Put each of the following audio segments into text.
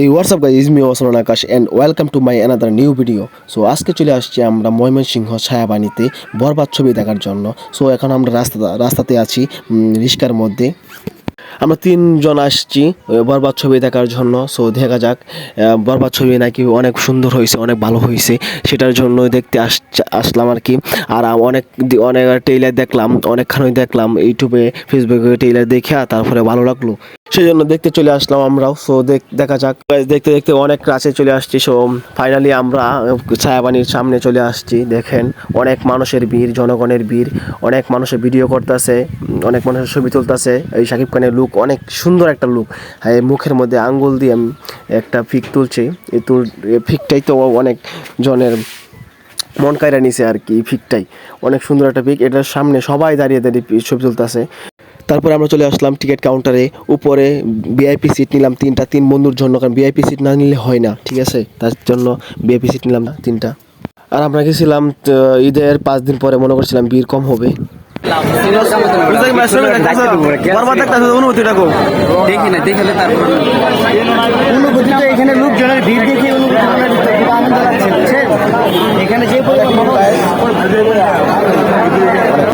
এই what's up guys is me Osman Akash and welcome to my another new video so আজকে চলে আসছি আমরা ময়মনসিংহ ছায়াবাণীতে বরবাদ ছবি দেখার জন্য। সো এখন আমরা রাস্তা, রাস্তাতে আছি রিস্কার মধ্যে। আমরা তিনজন আসছি বরবাদ ছবি দেখার জন্য। সো দেখা যাক বরবাদ ছবি নাকি অনেক সুন্দর হয়েছে, অনেক ভালো হয়েছে। সেটার জন্য দেখতে আস আসলাম আর কি। আর অনেক অনেক টেইলার দেখলাম, অনেকখানি দেখলাম, ইউটিউবে ফেসবুকে টেইলার দেখে তারপরে ভালো লাগল। সেই জন্য দেখতে চলে আসলাম আমরাও। সো দেখা যাক। দেখতে দেখতে অনেক কাছে চলে আসছি। সো ফাইনালি আমরা ছায়াবাণীর সামনে চলে আসছি। দেখেন, অনেক মানুষের ভিড়, জনগণের ভিড়, অনেক মানুষের ভিডিও করতেছে অনেক মানুষের ছবি তুলতেছে। এই শাকিব খানের লুক অনেক সুন্দর একটা লুক হ্যাঁ মুখের মধ্যে আঙ্গুল দিয়ে আমি একটা ফিক তুলছি। এই তুল ফিকটাই তো অনেক জনের মন কায়রা নিছে আর কি ফিকটাই। অনেক সুন্দর একটা পিক এটার সামনে সবাই দাঁড়িয়ে দাঁড়িয়ে ছবি তুলতেছে। তারপরে আমরা চলে আসলাম টিকিট কাউন্টারে। উপরে ভিআইপি সিট নিলাম তিনটা, তিন বন্ধুর জন্য, কারণ ভিআইপি সিট না নিলে হয় না, ঠিক আছে? তার জন্য ভিআইপি সিট নিলাম না, তিনটা। আর আমরা গেছিলাম ঈদের পাঁচ দিন পরে মনে করছিলাম ভিড় কম হবে। এখানে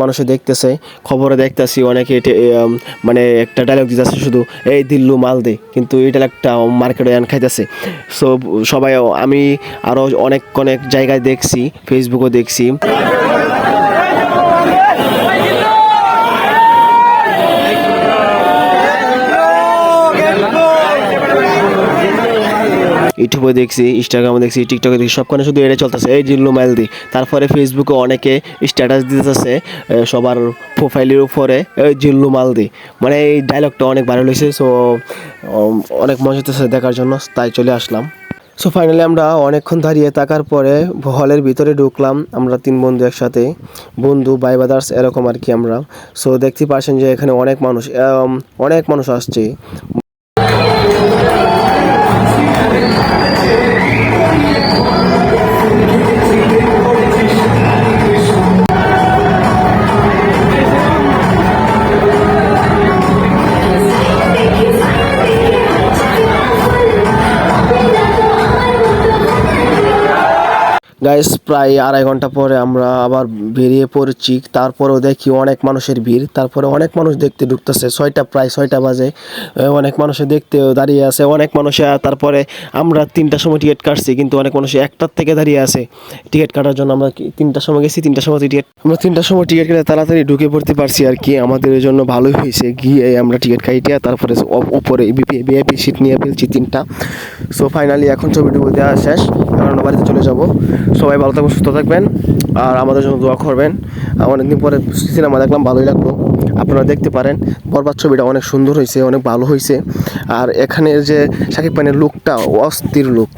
মানুষে দেখতেছে, খবরে দেখতেছি অনেকে মানে একটা ডায়লগ দিতেছে শুধু, এই দিল্লু মাল দে। কিন্তু এই ডায়লগটা মার্কেটে আন খাইতেছে। সো সবাই, আমি আরও অনেক অনেক জায়গায় দেখছি ফেসবুকও দেখছি। ইউটিউবে দেখছি ইনস্টাগ্রামে দেখছি টিকটকে দেখছি, সবখানে শুধু এটা চলতেছে। এই জিল্লু মাইল দি তারপরে ফেসবুকে অনেকে স্ট্যাটাস দিতেছে সবার প্রোফাইলের উপরে, এই জিল্লু মাল দি মানে এই ডায়লগটা অনেক ভালো হয়েছে সো অনেক মজা হতেছে দেখার জন্য, তাই চলে আসলাম। সো ফাইনালি আমরা অনেকক্ষণ দাঁড়িয়ে থাকার পরে হলের ভিতরে ঢুকলাম, আমরা তিন বন্ধু একসাথে। বন্ধু বাই ব্রাদার্স এরকম আর কি আমরা। সো দেখতে পাচ্ছেন যে এখানে অনেক মানুষ অনেক মানুষ আসছে। গাইস প্রায় আড়াই ঘণ্টা পরে আমরা আবার বেরিয়ে পড়ছি। তারপরেও দেখি অনেক মানুষের ভিড়। তারপরে অনেক মানুষ দেখতে ঢুকতেছে। ছয়টা, প্রায় ছয়টা বাজে। অনেক মানুষে দেখতে দাঁড়িয়ে আছে। অনেক মানুষে তারপরে আমরা তিনটার সময় টিকিট কাটছি, কিন্তু অনেক মানুষ একটার থেকে দাঁড়িয়ে আছে। টিকিট কাটার জন্য আমরা তিনটার সময় গেছি, তিনটার সময় টিকিট আমরা তিনটার সময় টিকিট কেটে তাড়াতাড়ি ঢুকে পড়তে পারছি আর কি। আমাদের জন্য ভালোই হয়েছে। গিয়ে আমরা টিকিট কাটিয়ে তারপরে উপরে ভিআইপি সিট নিয়ে ফেলছি তিনটা। সো ফাইনালি এখন ছবি দেওয়া শেষ। আমরা বাড়িতে চলে যাব। সবাই ভালো থাকবেন, সুস্থ থাকবেন, আর আমাদের জন্য দোয়া করবেন। অনেকদিন পরে সিনেমা দেখলাম, ভালোই লাগল। আপনারা দেখতে পারেন, বরবাদ ছবিটা অনেক সুন্দর হয়েছে, অনেক ভালো হয়েছে। আর এখানে যে শাকিব খানের লুকটা অস্থির লুক